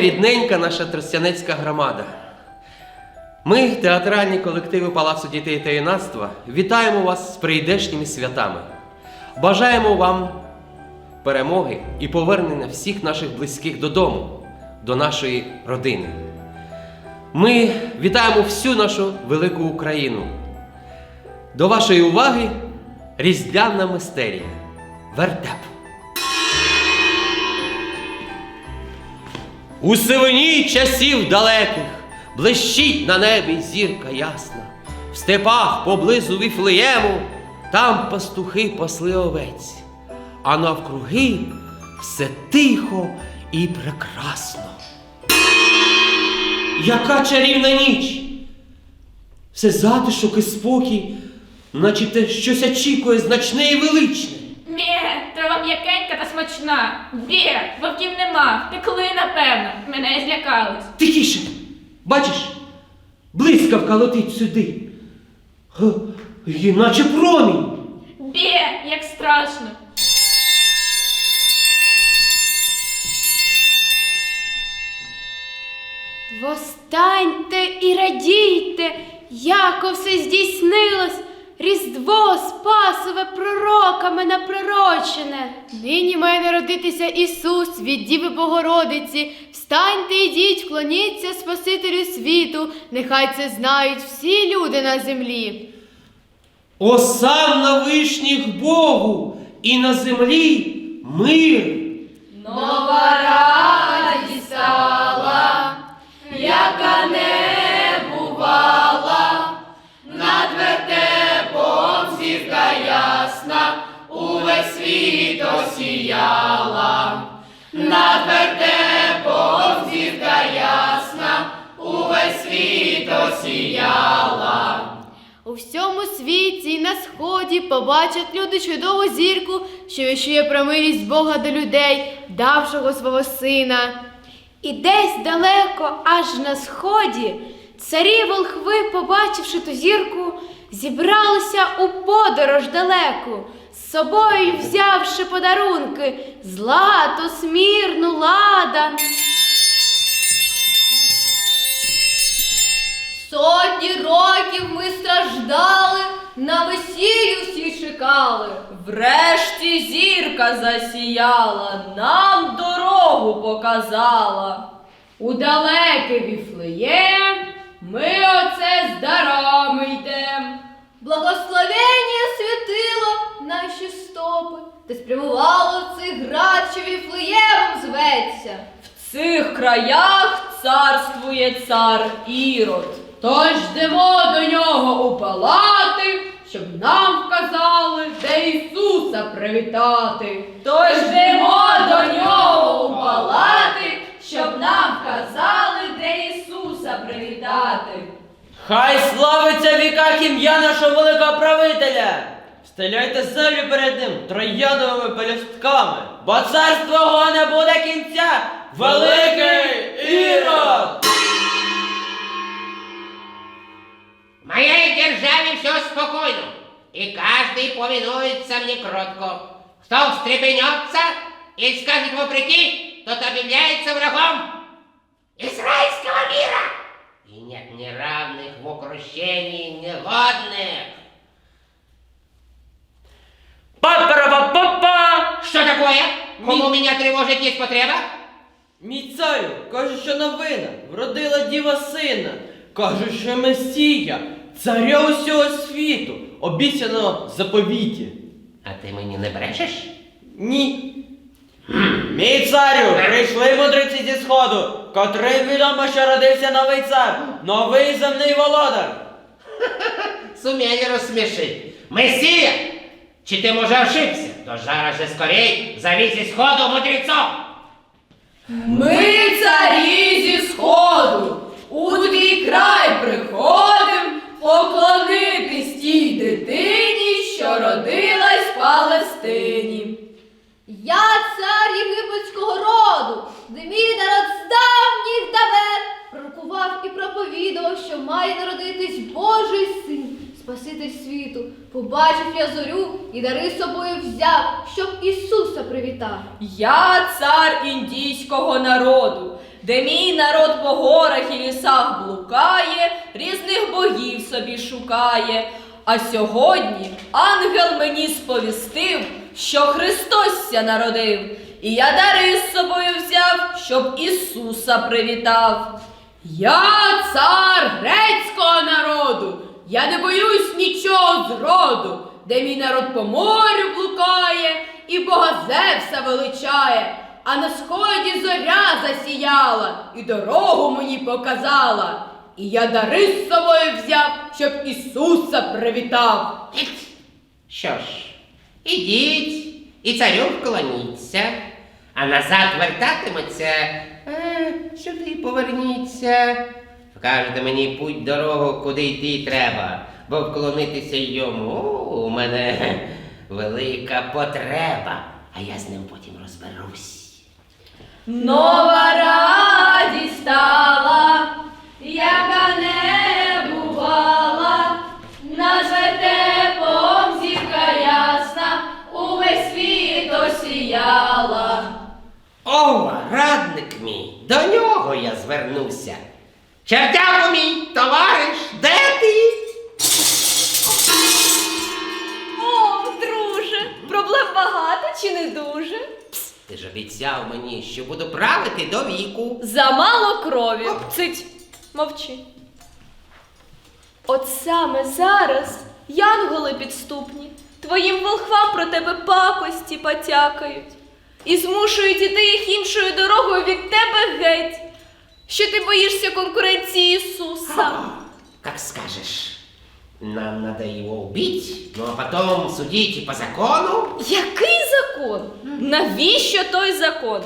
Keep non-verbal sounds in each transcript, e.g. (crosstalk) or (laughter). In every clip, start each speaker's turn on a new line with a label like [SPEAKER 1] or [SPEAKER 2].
[SPEAKER 1] Рідненька наша тростянецька громада, ми, театральні колективи Палацу дітей та юнацтва, вітаємо вас з прийдешніми святами. Бажаємо вам перемоги і повернення всіх наших близьких додому, до нашої родини. Ми вітаємо всю нашу велику Україну. До вашої уваги різдвяна мистерія. Вертеп. У сивині часів далеких блищить на небі зірка ясна. В степах поблизу Віфлеєму там пастухи пасли овець, а навкруги все тихо і прекрасно. Яка чарівна ніч! Все затишок і спокій, наче те щось очікує значне і величне.
[SPEAKER 2] Бє, трава м'якенька та смачна. Бє, вовків нема, втекли, напевно. Мене злякались.
[SPEAKER 1] Тихіше! Бачиш, блискавка летить сюди. Га, Іначе промінь.
[SPEAKER 2] Бє, як страшно.
[SPEAKER 3] Востаньте і радійте, яко все здійснилось, Різдво Спасове пророками напророчене. Нині має народитися Ісус від Діви Богородиці. Встаньте, ідіть, вклоніться Спасителю світу, нехай це знають всі люди на землі.
[SPEAKER 1] Осам на вишніх Богу і на землі мир.
[SPEAKER 3] Нова радість стала, яка не осіяла, над вертепом зірка ясна, увесь світ осіяла. У всьому світі на сході побачать люди чудову зірку, що віщує про милість Бога до людей, давшого свого сина. І десь далеко, аж на сході, царі волхви, побачивши ту зірку, зібралися у подорож далеку, з собою взявши подарунки, злато, смірну, ладан.
[SPEAKER 4] Сотні років ми страждали, на весіллю всі чекали. Врешті зірка засіяла, нам дорогу показала. У далеке віфлеєм ми оце з дарами йдем. Благословення світило наші стопи, та спрямувало цих град, що віфлеємом зветься. В цих краях царствує цар Ірод. Тож йдемо до нього у палати, щоб нам вказали, де Ісуса привітати. Тож йдемо до нього у палати, щоб нам вказали, де Ісуса привітати.
[SPEAKER 5] Хай славиться віках ім'я нашого великого правителя! Стеляйте землю перед ним трояновими пелюстками, бо царство його не буде кінця! Великий Ірод!
[SPEAKER 6] В моей державе все спокойно, и каждый повинуется мне кротко. Кто встрепенется и скажет вопреки, тот объявляется врагом израильского мира. Нет неравных в укрощении негодных.
[SPEAKER 5] Па-пара-па-па-па!
[SPEAKER 6] Что такое? Кому меня тревожит есть потреба?
[SPEAKER 5] Мій царю, каже, що новина, вродила діва сина. Каже, що Месія, царя усього світу, обіцяно заповіті.
[SPEAKER 6] А ти мені не брешеш?
[SPEAKER 5] Ні. Мій царю, прийшли мудреці зі сходу, котрим відомо, що родився новий цар, новий земний володар.
[SPEAKER 6] Сумели розсмішити. Месія! Чи ти може ошибся? То жара же скорей зовіть зі сходу мудрецов!
[SPEAKER 4] Ми царі зі сходу, у твій народ з давніх давен і проповідував, що має народитись Божий син,
[SPEAKER 3] Спаситель світу, побачив я зорю і дари собою взяв, щоб Ісуса привітав.
[SPEAKER 4] Я цар індійського народу, де мій народ по горах і лісах блукає, різних богів собі шукає. А сьогодні ангел мені сповістив, що Христос ся народив, і я дари з собою взяв, щоб Ісуса привітав. Я цар грецького народу, я не боюсь нічого зроду, де мій народ по морю блукає і Бога Зевса величає, а на сході зоря засіяла і дорогу мені показала. І я дари з собою взяв, щоб Ісуса привітав.
[SPEAKER 6] Що ж, ідіть і царю вклоніться, а назад вертатиметься, е, сюди поверніться. Вкажете мені путь дорогу, куди йти треба, бо вклонитися йому у мене велика потреба, а я з ним потім розберусь.
[SPEAKER 4] Нова радість стала, яка не бувала, над вертепом зірка ясна, увесь світ осіяла.
[SPEAKER 6] О, радник мій, до нього я звернуся. Чертяку мій, товариш, де ти?
[SPEAKER 4] О, друже, проблем багато чи не дуже?
[SPEAKER 6] Ти ж обіцяв мені, що буду правити до віку.
[SPEAKER 4] Замало крові. Цить, мовчи. От саме зараз янголи підступні, твоїм волхвам про тебе пакості потякають і змушують іти їх іншою дорогою від тебе геть, що ти боїшся конкуренції Ісуса.
[SPEAKER 6] Как скажешь. Нам надо его убить, ну а потом судить и по закону.
[SPEAKER 4] Який закон? Навіщо той закон?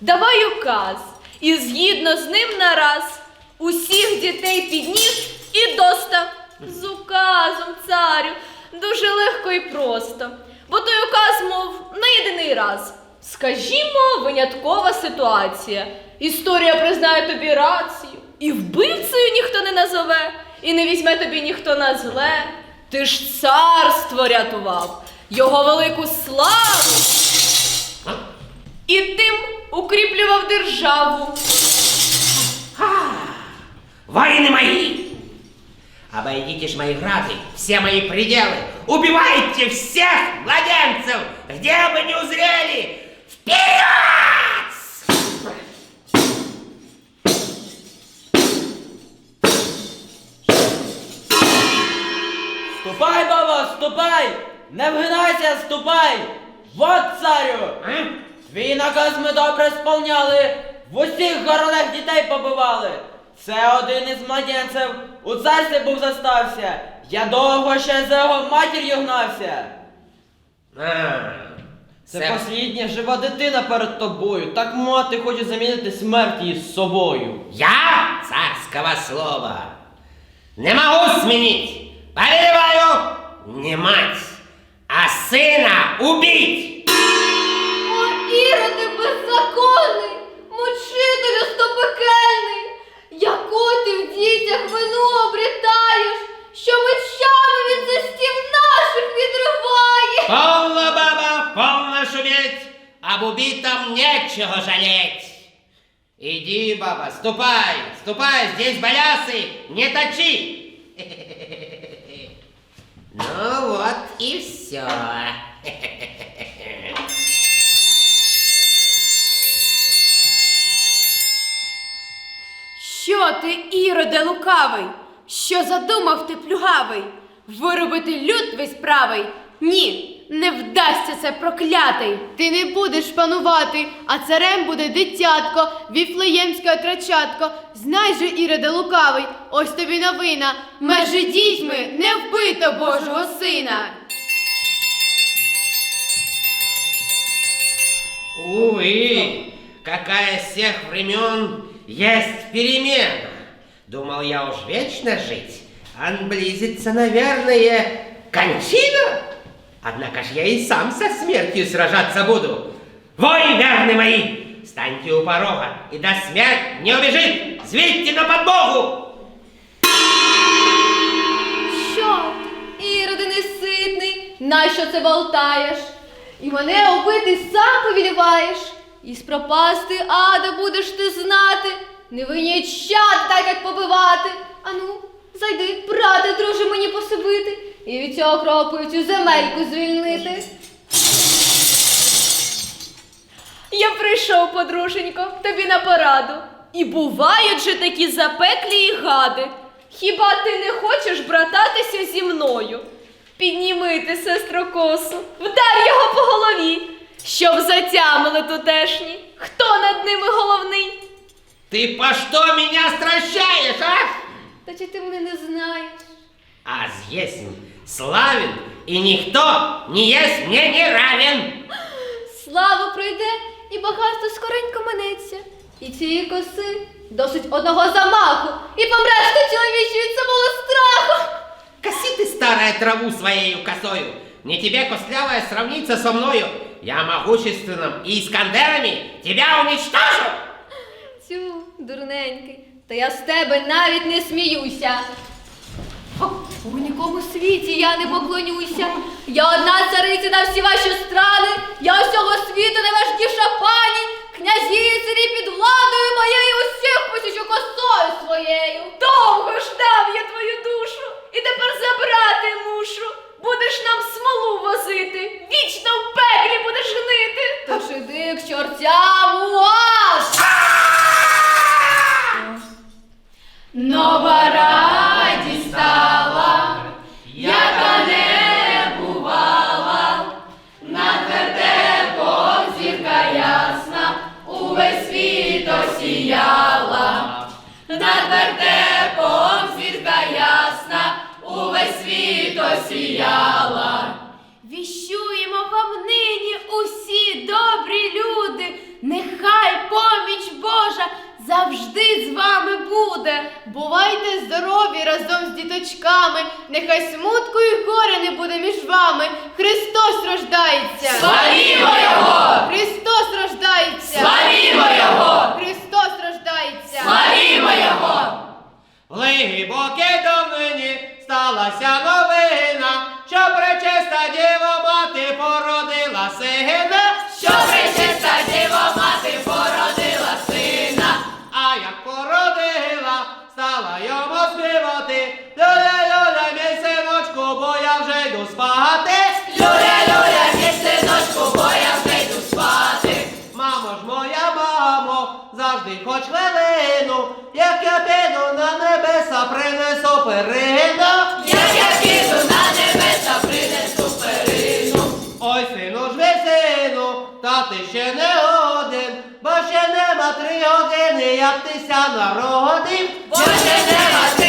[SPEAKER 4] Давай указ, і згідно з ним нараз усіх дітей під ніж і доста. З указом, царю, дуже легко і просто. Бо той указ, мов, на єдиний раз. Скажімо, виняткова ситуація. Історія признає тобі рацію, і вбивцею ніхто не назове, і не візьме тобі ніхто на зле. Ти ж царство рятував, його велику славу, і тим укріплював державу.
[SPEAKER 6] Воины мои! Обойдите ж мои грады, все мои пределы. Убивайте всех младенцев, где бы не узрели.
[SPEAKER 5] Ступай, баба, ступай! Не вгинайся, ступай! Вот царю! Твій наказ ми добре сповняли, в усіх городах дітей побивали. Це один із младенців у царстві був застався. Я довго ще за його матір'ю гнався. Це
[SPEAKER 6] це
[SPEAKER 5] послідня жива дитина перед тобою. Так мати хоче замінити смерть її з собою.
[SPEAKER 6] Я царского слова не могу сменить. Повелеваю не мать, а сына убить.
[SPEAKER 3] О, Іроди беззаконний, мучителю стопекельний, яку ти
[SPEAKER 6] об убитом нечего жалеть. Иди, баба, ступай, ступай, здесь балясы, не точи. (laughs) Ну вот и все. (laughs)
[SPEAKER 3] Що ти, Іроде лукавий? Що задумав ти плюгавий? Виробити люд весь правий? Ні, не вдасться це проклятий.
[SPEAKER 7] Ти не будеш панувати, а царем буде дитятко, віфлеємське отрочатко. Знай же, Іроде лукавий, ось тобі новина. Межі дітьми не вбито Божого сина.
[SPEAKER 6] Увы, какая с тех времен есть перемена. Думал я уж вечно жить, а близится, наверное, кончина. Однако ж я и сам со смертью сражаться буду. Вой, верны мои, станьте у порога, и до смерть не убежит, зведьте на подмогу.
[SPEAKER 3] Що?
[SPEAKER 7] нащо це болтаєш? І мене убити сам повіліваєш. І спропасти ада будеш ти знати. Не винічат так, як побивати. Ану, зайди, брате, друже, мені посибити. І від цього кропицю земельку звільнити.
[SPEAKER 4] Я прийшов, подруженько, тобі на пораду. І бувають же такі запеклі і гади. Хіба ти не хочеш брататися зі мною? Підніми ти, сестро косу, вдар його по голові, щоб затямили тутешні. Хто над ними головний?
[SPEAKER 6] Ты по что меня стращаешь, а?
[SPEAKER 7] Та чи ти мене не знаєш?
[SPEAKER 6] Аз есмь славен, и никто не есть мне не равен.
[SPEAKER 7] Слава пройде і багатство скоренько минеться. І цієї коси досить одного замаху, і помреш ти чоловічі від самого страху.
[SPEAKER 6] Коси ты старая траву своею косою. Не тебе, костлявая, сравниться со мною. Я могущественным и Искандерами тебя уничтожу.
[SPEAKER 7] Цю, дурненький, та я з тебе навіть не сміюся. У нікому світі я не поклонюся. Я одна цариця на всі ваші страни, я усього світу найважніша пані, осіяла.
[SPEAKER 3] Віщуємо вам нині усі добрі люди, нехай поміч Божа завжди з вами буде.
[SPEAKER 7] Бувайте здорові разом з діточками, нехай смутку і горя не буде між вами. Христос рождається!
[SPEAKER 3] Славімо Його!
[SPEAKER 7] Христос рождається!
[SPEAKER 3] Славімо Його!
[SPEAKER 7] Христос рождається!
[SPEAKER 3] Славімо Його!
[SPEAKER 1] В глибокій давнині сталася новина, що пречиста діва мати породила сина,
[SPEAKER 3] Що пречиста діва мати породила сина,
[SPEAKER 1] а як породила, стала йому співати. Небеса, принесу перину.
[SPEAKER 3] Я Як піду на небеса, принесу перину.
[SPEAKER 1] Ой, сину ж ви сину, та ти ще не один, бо ще нема три години, як ти ся народив.
[SPEAKER 3] Бо ще нема три